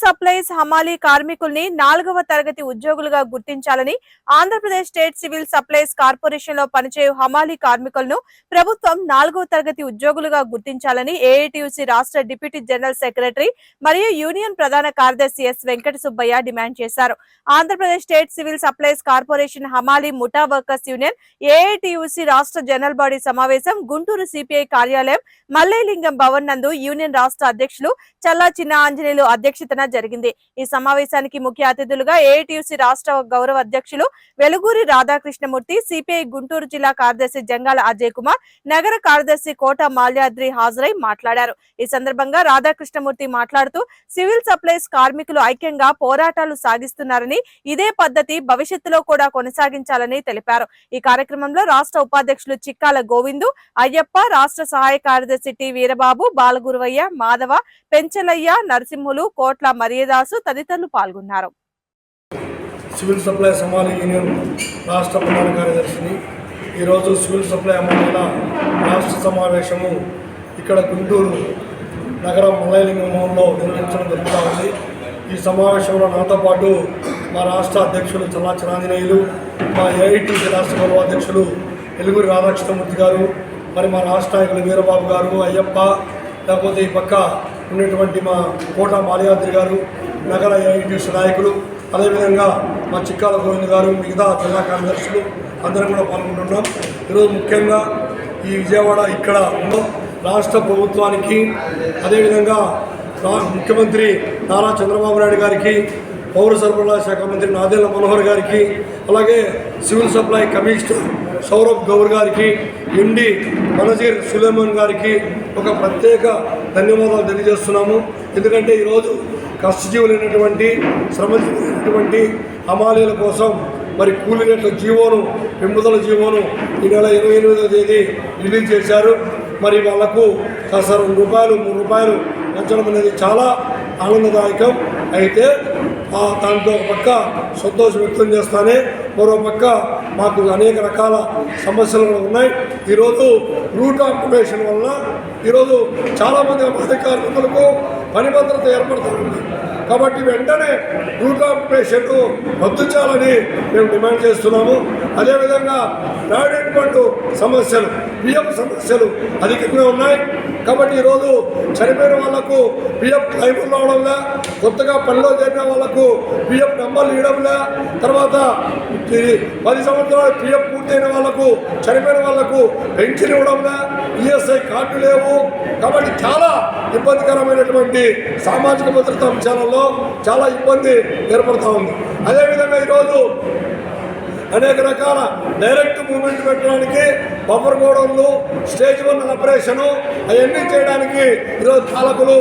Supplies హమాలీ కార్మికుల్ని నాలుగవ తరగతి ఉద్యోగులుగా గుర్తించాలని ఆంధ్రప్రదేశ్ స్టేట్ సివిల్ సప్లైస్ కార్పొరేషన్లో పనిచేయు హమాలీ కార్మికులను ప్రభుత్వం నాలుగవ తరగతి ఉద్యోగులుగా గుర్తించాలని ఏఐటియుసి రాష్ట్ర డిప్యూటీ జనరల్ సెక్రటరీ మరియు యూనియన్ ప్రధాన కార్యదర్శి ఎస్ వెంకట సుబ్బయ్య డిమాండ్ చేశారు. Andhra Pradesh state civil supplies corporation హమాలీ ముఠా వర్కర్స్ యూనియన్ ఏఐటియుసి రాష్ట్ర జనరల్ బాడీ సమావేశం గుంటూరు సిపిఐ కార్యాలయం మల్లేలింగం భవన్ నందు యూనియన్ రాష్ట్ర అధ్యక్షులు చల్లా చిన్న ఆంజనేయులు అధ్యక్షతన జరిగింది. ఈ సమావేశానికి ముఖ్య అతిథులుగా ఏఐటియుసి రాష్ట్ర గౌరవ అధ్యక్షులు వెలుగూరి రాధాకృష్ణమూర్తి సిపిఐ గుంటూరు జిల్లా కార్యదర్శి జంగాల అజయ్ కుమార్ నగర కార్యదర్శి కోట మాల్యాద్రి హాజరై మాట్లాడారు. ఈ సందర్భంగా రాధాకృష్ణమూర్తి మాట్లాడుతూ సివిల్ సప్లైస్ కార్మికులు ఐక్యంగా పోరాటాలు సాగిస్తున్నారని ఇదే పద్ధతి భవిష్యత్తులో కూడా కొనసాగించాలని తెలిపారు. ఈ కార్యక్రమంలో రాష్ట్ర ఉపాధ్యక్షులు చిక్కాల గోవిందు అయ్యప్ప రాష్ట్ర సహాయ కార్యదర్శి టి వీరబాబు బాలగురువయ్య మాధవ పెంచలయ్య నరసింహులు కోట్ల మరియదాసు తదితరులు పాల్గొన్నారు. సివిల్ సప్లై సమాలి యూనియన్ రాష్ట్ర ప్రధాన కార్యదర్శిని. ఈరోజు సివిల్ సప్లై అమలుల రాష్ట్ర సమావేశము ఇక్కడ గుంటూరు నగరం మల్లయలింగం భవన్లో నిర్వహించడం జరుగుతూ ఉంది. ఈ సమావేశంలో నాతో పాటు మా రాష్ట్ర అధ్యక్షులు చల్లా చిరాంజనేయులు మా ఏఐటీసీ రాష్ట్ర గౌరవ అధ్యక్షులు ఎలుగురి రాధాకృష్ణమూర్తి గారు మరి మా రాష్ట్ర నాయకులు వీరబాబు గారు అయ్యప్ప లేకపోతే ఈ పక్క ఉన్నటువంటి మా కోట మాలయాద్రి గారు నగర ఏఐటీసీ నాయకులు అదేవిధంగా మా చిక్కాల గోవింద్ గారు మిగతా జిల్లా కార్యదర్శులు అందరం కూడా పాల్గొంటున్నాం. ఈరోజు ముఖ్యంగా ఈ విజయవాడ ఇక్కడ ఉన్న. రాష్ట్ర ప్రభుత్వానికి అదేవిధంగా ముఖ్యమంత్రి నారా చంద్రబాబు నాయుడు గారికి పౌర సరఫరా శాఖ మంత్రి నాదేళ్ళ మనోహర్ గారికి అలాగే civil supply commissioner Saurabh Gaur గారికి ఎండి మనజీర్ సులేమాన్ గారికి ఒక ప్రత్యేక ధన్యవాదాలు తెలియజేస్తున్నాము. ఎందుకంటే ఈరోజు కష్టజీవులైనటువంటి శ్రమజీవులైనటువంటి హమాలీల కోసం మరి కూలినట్ల జీవోను పెంపుదల జీవోను ఈ నెల ఇరవై ఎనిమిదవ తేదీ రిలీజ్ చేశారు. మరి వాళ్ళకు కాస్త రెండు రూపాయలు మూడు రూపాయలు పెంచడం అనేది చాలా ఆనందదాయకం. అయితే దాంతో దాంట్లో ఒక పక్క సంతోషం వ్యక్తం చేస్తానే మరోపక్క మాకు అనేక రకాల సమస్యలు ఉన్నాయి. ఈరోజు రూట్ ఆక్యుపేషన్ వల్ల ఈరోజు చాలామంది అమాయ కార్మికులకు పని భద్రత ఏర్పడుతూ ఉంది. కాబట్టి వెంటనే రూట్ ఆక్యుపేషన్ రద్దు చేయాలని మేము డిమాండ్ చేస్తున్నాము. అదేవిధంగా ప్రావిడెంట్ ఫండ్ సమస్యలు పిఎఫ్ సమస్యలు అధికంగా ఉన్నాయి. కాబట్టి ఈరోజు చనిపోయిన వాళ్ళకు పిఎఫ్ క్లైములు రావడంలా కొత్తగా పనిలో చేరిన వాళ్ళకు పిఎఫ్ నెంబర్లు ఇవ్వడంలా తర్వాత పది సంవత్సరాలు పిఎఫ్ పూర్తయిన వాళ్ళకు చనిపోయిన వాళ్ళకు పెన్షన్ ఇవ్వడంలా ఈఎస్ఐ కార్డు లేవు. కాబట్టి చాలా ఇబ్బందికరమైనటువంటి సామాజిక భద్రతా అంశాలలో చాలా ఇబ్బంది ఏర్పడుతూ ఉంది. అదేవిధంగా ఈరోజు అనేక రకాల డైరెక్ట్ మూమెంట్ పెట్టడానికి బఫర్ గోడౌన్లు స్టేజ్ వన్ ఆపరేషను అవన్నీ చేయడానికి ఈరోజు పాలకులు